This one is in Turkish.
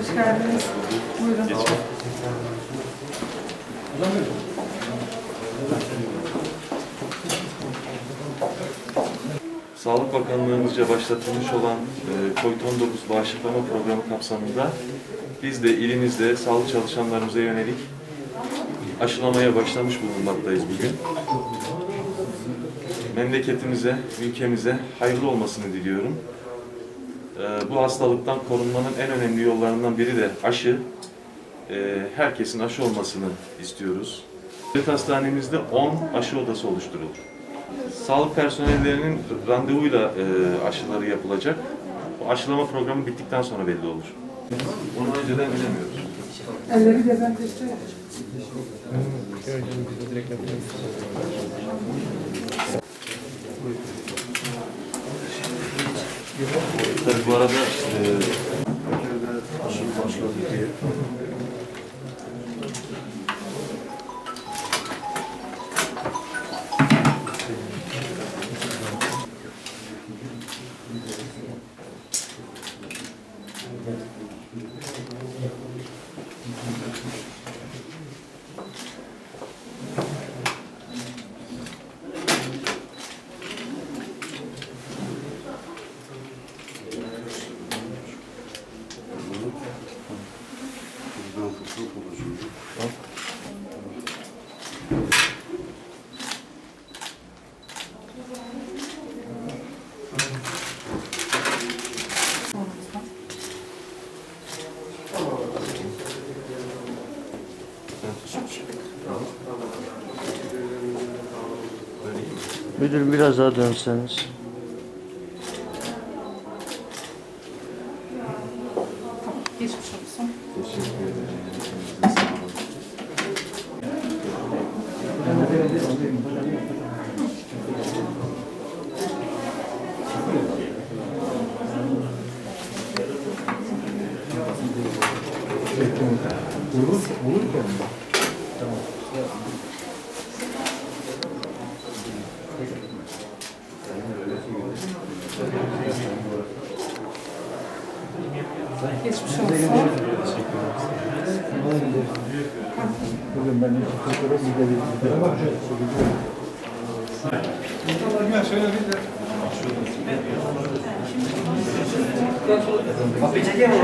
Hoş geldiniz. Buyurun. Sağlık Bakanlığımızca başlatılmış olan e, COVID-19 bağışıklama programı kapsamında biz de ilimizde sağlık çalışanlarımıza yönelik aşılamaya başlamış bulunmaktayız bugün. Memleketimize, ülkemize hayırlı olmasını diliyorum. E, bu hastalıktan korunmanın en önemli yollarından biri de aşı. E, herkesin aşı olmasını istiyoruz. Devlet hastanemizde 10 aşı odası oluşturuldu. Sağlık personellerinin randevuyla e, aşıları yapılacak. Bu aşılama programı bittikten sonra belli olur. Onu önceden bilemiyoruz. Elleri dezenfekte. Tabii bu arada e, Müdürüm biraz daha dönseniz. Geçmiş olsun. Geçmiş olsun. Bugün ben iki fotoğraf bir de bir Kapıyı çekeyim mi?